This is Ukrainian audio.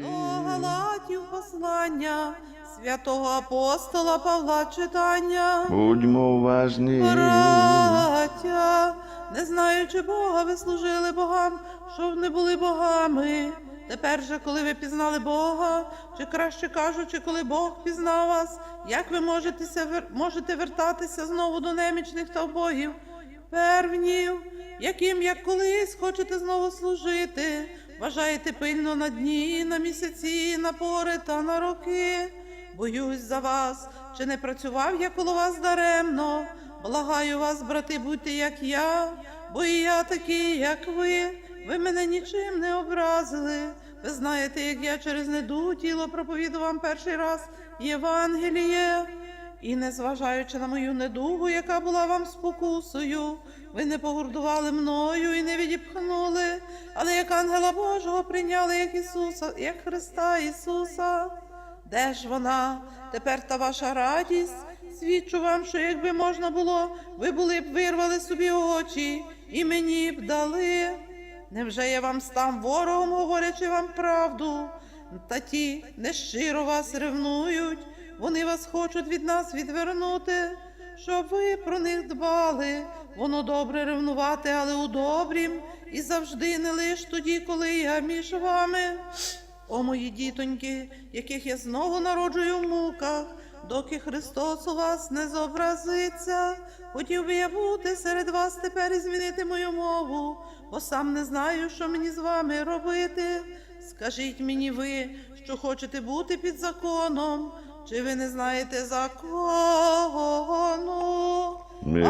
До Галатів послання святого апостола Павла читання. Будьмо уважні. Браття, не знаючи Бога, ви служили богам, щоб не були богами. Тепер же, коли ви пізнали Бога, чи краще кажучи, коли Бог пізнав вас, як ви можете, можете вертатися знову до немічних та вбогів, первнів, яким, як колись, хочете знову служити, вважаєте пильно на дні, на місяці, на пори та на роки. Боюсь за вас, чи не працював я коло вас даремно. Благаю вас, брати, будьте як я, бо і я такий, як ви. Ви мене нічим не образили. Ви знаєте, як я через неду тіло проповіду вам перший раз Євангеліє. І незважаючи на мою недугу, яка була вам спокусою, ви не погордували мною і не відіпхнули, але як ангела Божого прийняли як Ісуса, як Христа Ісуса. Де ж вона? Тепер та ваша радість. Свідчу вам, що якби можна було, ви були б вирвали собі очі і мені б дали. Невже я вам став ворогом, говорячи вам правду? Та ті нещиро вас ревнують, вони вас хочуть від нас відвернути, щоб ви про них дбали. Воно добре ревнувати, але у добрім, і завжди не лиш тоді, коли я між вами. О, мої дітоньки, яких я знову народжую в муках, доки Христос у вас не зобразиться. Хотів би я бути серед вас тепер і змінити мою мову, бо сам не знаю, що мені з вами робити. Скажіть мені ви, що хочете бути під законом, чи ви не знаєте закону? Мир